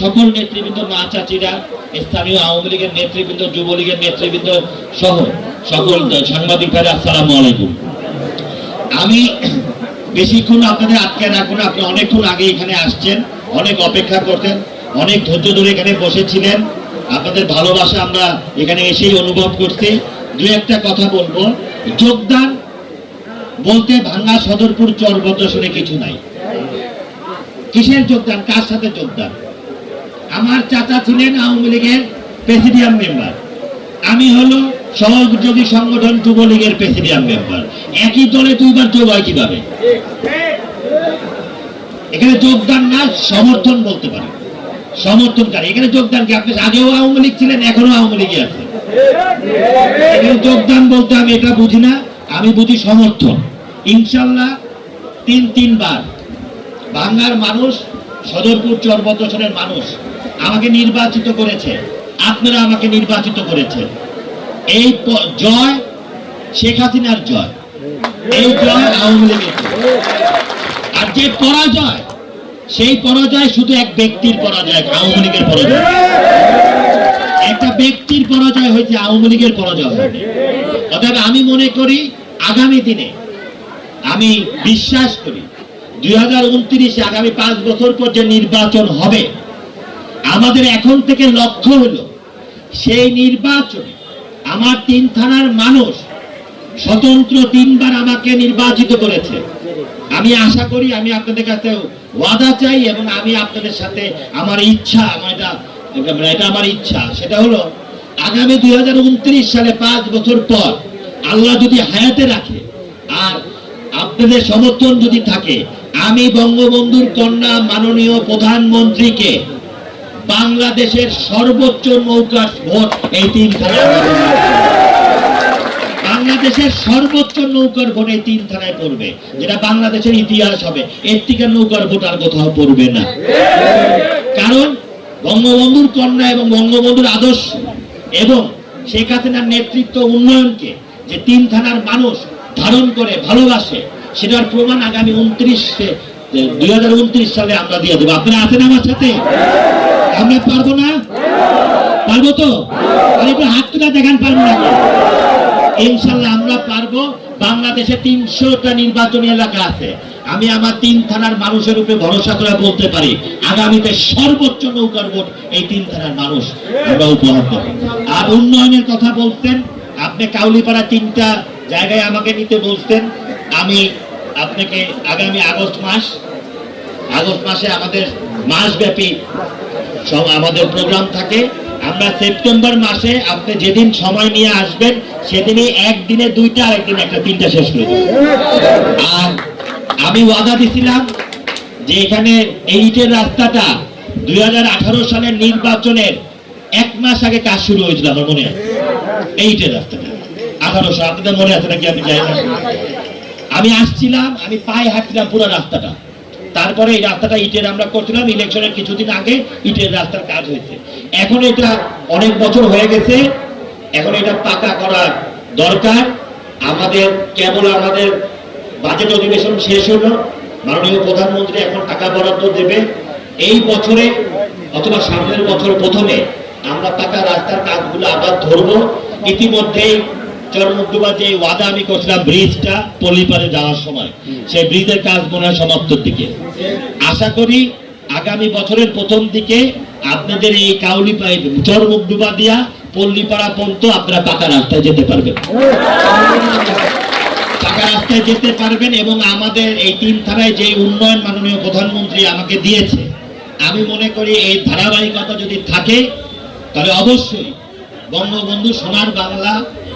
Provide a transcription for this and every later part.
সকল নেতৃবৃন্দ মা চাচিরা স্থানীয় আওয়ামী লীগের নেতৃবৃন্দ যুবলীগের নেতৃবৃন্দ সহ সকল সাংবাদিক ভাইরা আসসালামু আলাইকুম। আমি বেশিক্ষণ আপনাদের আটকে রাখব না আপনি অনেকক্ষণ আগে এখানে আসছেন অনেক অপেক্ষা করতেন অনেক ধৈর্য ধরে এখানে বসেছিলেন। আপনাদের ভালোবাসা আমরা এখানে এসেই অনুভব করছি। দু একটা কথা বলব যোগদান বলতে ভাঙ্গা সদরপুর চরবদ্র শুনে কিছু নাই। কিসের যোগদান? কার সাথে যোগদান? আমার চাচা ছিলেন আওয়ামী লীগের প্রেসিডিয়াম মেম্বার। আমি হলো সহযোগী সংগঠন যুবলীগের প্রেসিডিয়াম মেম্বার। একই দলে দুইবার যোগ হয় কীভাবে? এখানে যোগদান না, সমর্থন বলতে পারে। সমর্থনকারী। এখানে যোগদান কি? আপনি আগেও আওয়ামী লীগ ছিলেন, এখনও আওয়ামী লীগে আছেন। এখানে যোগদান বলতে আমি এটা বুঝি না, আমি বুঝি সমর্থন। ইনশাল্লাহ তিন তিনবার বাংলার মানুষ, সদরপুর চরবদশনের মানুষ আমাকে নির্বাচিত করেছে আপনারা আমাকে নির্বাচিত করেছেন এই জয় শেখ হাসিনার জয় এই জয় আওয়ামী লীগের। আর যে পরাজয়, সেই পরাজয় শুধু এক ব্যক্তির পরাজয় আওয়ামী লীগের পরাজয় একটা ব্যক্তির পরাজয় হয়েছে আওয়ামী লীগের পরাজয়। অতএব আমি মনে করি, আগামী দিনে, আমি বিশ্বাস করি, দুই হাজার আগামী পাঁচ বছর পর যে নির্বাচন হবে আমাদের এখন থেকে লক্ষ্য হলো। সেই নির্বাচনে আমার তিন থানার মানুষ স্বতন্ত্র তিনবার আমাকে নির্বাচিত করেছে। আমি আশা করি আমি আপনাদের কাছে ওয়াদা চাই এবং আমি আপনাদের সাথে আমার ইচ্ছা, আমার এটা এটা আমার ইচ্ছা, সেটা হলো আগামী দুই হাজার উনত্রিশ সালে পাঁচ বছর পর আল্লাহ যদি হায়াতে রাখে আর আপনাদের সমর্থন যদি থাকে, আমি বঙ্গবন্ধুর কন্যা মাননীয় প্রধানমন্ত্রীকে বাংলাদেশের সর্বোচ্চ নৌকা ভোট এই তিন বাংলাদেশের সর্বোচ্চ নৌকার ভোট এই তিন থানায় পড়বে। যেটা বাংলাদেশের ইতিহাস হবে। এর থেকে নৌকার ভোট আর কোথাও পড়বে না। কারণ বঙ্গবন্ধুর কন্যা এবং বঙ্গবন্ধুর আদর্শ এবং শেখ হাসিনার নেতৃত্ব উন্নয়নকে যে তিন থানার মানুষ ধারণ করে, ভালোবাসে, সেটার প্রমাণ আগামী উনত্রিশে, দুই হাজার উনত্রিশ সালে আমরা দিয়ে দেবো। আপনারা আছেন আমার সাথে? আমরা পারব না? পারব তো? আর হাত তুলে দেখান পারব না ইনশাল্লাহ আমরা পারব। বাংলাদেশে তিনশোটা নির্বাচনী এলাকা আছে। আমি আমার তিন থানার মানুষের উপরে ভরসা করে বলতে পারি, আগামীতে সর্বোচ্চ নৌকার ভোট এই তিন থানার মানুষ আমরা উপহার দেবো আর উন্নয়নের কথা বলতেন, আপনি কাউলিপাড়া তিনটা জায়গায় আমাকে নিতে বলতেন, আমি আপনাকে আগামী আগস্ট মাস, আগস্ট মাসে আমাদের মাসব্যাপী আমাদের প্রোগ্রাম থাকে। আমরা সেপ্টেম্বর মাসে আপনি যেদিন সময় নিয়ে আসবেন, সেদিনই একদিনে দুইটা, আরেকদিন একটা, তিনটা শেষ করে। আর আমি ওয়াদা দিছিলাম যে এখানে এই ইটের রাস্তাটা দুই হাজার আঠারো সালের নির্বাচনের এক মাস আগে কাজ শুরু হয়েছিল, আমার মনে আছে। এই ইটের রাস্তাটা। আঠারোশো, আপনাদের মনে আছে নাকি? আমি যাই আমি আসছিলাম, আমি পায়ে হাঁটছিলাম পুরো রাস্তাটা। তারপরে এই রাস্তাটা ইটের আমরা করছিলাম ইলেকশনের কিছুদিন আগে ইটের রাস্তার কাজ হয়েছে। এখন এটা অনেক বছর হয়ে গেছে, এখন এটা পাকা করার দরকার। আমাদের কেবল আমাদের বাজেট অধিবেশন শেষ হলো, মাননীয় প্রধানমন্ত্রী এখন টাকা বরাদ্দ দেবে। এই বছরে অথবা সামনের বছর প্রথমে আমরা পাকা রাস্তার কাজগুলো আবার ধরবো। ইতিমধ্যেই চরমুদ্দুবা যে ওয়াদা আমি করছিলাম ব্রিজটা পল্লীপাড়ে যাওয়ার সময়। সেই ব্রিজের কাজ মনে হয় সমাপ্তর দিকে। আশা করি আগামী বছরের প্রথম দিকে আপনাদের এই কাউলি চরমুদ্দুবা দিয়া পল্লীপাড়া পর্যন্ত আপনারা পাকা রাস্তায় যেতে পারবেন। পাকা রাস্তায় যেতে পারবেন এবং আমাদের এই তিন থানায় যে উন্নয়ন মাননীয় প্রধানমন্ত্রী আমাকে দিয়েছে, আমি মনে করি এই ধারাবাহিকতা যদি থাকে, তাহলে অবশ্যই বঙ্গবন্ধু সোনার বাংলা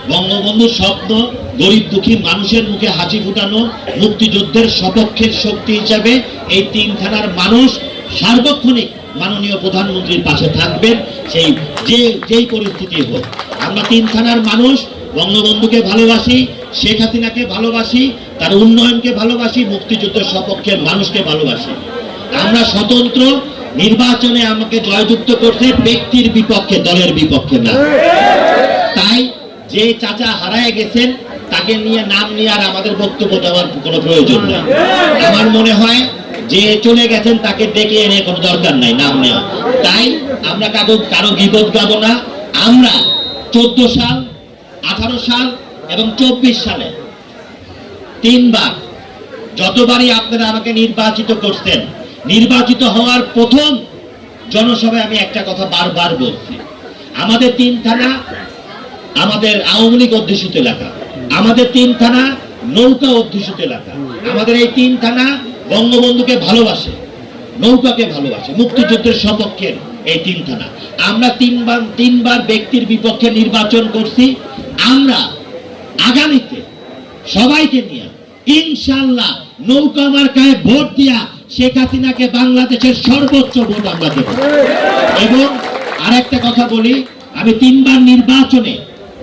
বঙ্গবন্ধুর স্বপ্ন গরিব দুঃখী মানুষের মুখে হাসি ফুটানো, মুক্তিযুদ্ধের সপক্ষের শক্তি হিসাবে এই তিন থানার মানুষ সার্বক্ষণিক মাননীয় প্রধানমন্ত্রীর পাশে থাকবেন। সেই, যে, যেই পরিস্থিতি হোক। আমরা তিন থানার মানুষ, বঙ্গবন্ধুকে ভালোবাসি, শেখ হাসিনাকে ভালোবাসি, তার উন্নয়নকে ভালোবাসি, মুক্তিযুদ্ধের সপক্ষের মানুষকে ভালোবাসি। আমরা স্বতন্ত্র, নির্বাচনে আমাকে জয়যুক্ত করতে ব্যক্তির বিপক্ষে, দলের বিপক্ষে না। তাই যে চাচা হারায় গেছেন, তাকে নিয়ে নাম নিয়ে আর আমাদের বক্তব্য দেওয়ার কোনো প্রয়োজন নেই। আমার মনে হয় যে চলে গেছেন, তাকে ডেকে এনে কোনো দরকার নাই নাম নেওয়া। তাই আমরা কারও কারও বিপদ গাবো না। আমরা চোদ্দ সাল, আঠারো সাল এবং চব্বিশ সালে তিনবার যতবারই আপনারা আমাকে নির্বাচিত করতেন নির্বাচিত হওয়ার প্রথম জনসভায় আমি একটা কথা বারবার বলছি। আমাদের তিন থানা আমাদের আওয়ামী লীগ অধ্যুষিত এলাকা, আমাদের তিন থানা নৌকা অধ্যুষিত এলাকা, আমাদের এই তিন থানা বঙ্গবন্ধুকে ভালোবাসে, নৌকাকে ভালোবাসে, মুক্তিযুদ্ধের সপক্ষের এই তিন থানা। আমরা তিনবার তিনবার ব্যক্তির বিপক্ষে নির্বাচন করছি। আমরা আগামীতে সবাইকে নিয়ে ইনশাল্লাহ নৌকা মার্কায় ভোট দিয়া শেখ হাসিনাকে বাংলাদেশের সর্বোচ্চ ভোট আমরা দেব। এবং আরেকটা কথা বলি, আমি তিনবার নির্বাচনে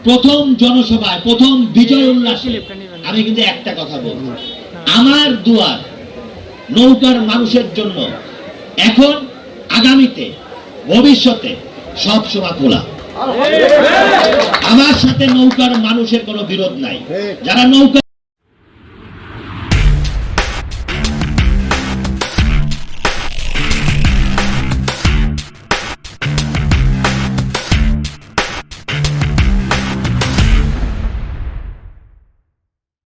প্রথম জনসভায় প্রথম বিজয় উল্লাসে। আমি কিন্তু একটা কথা বলব। আমার দুয়ার নৌকার মানুষের জন্য এখন আগামীতে ভবিষ্যতে সব সময় খোলা। আমার সাথে নৌকার মানুষের কোনো বিরোধ নাই। যারা নৌকা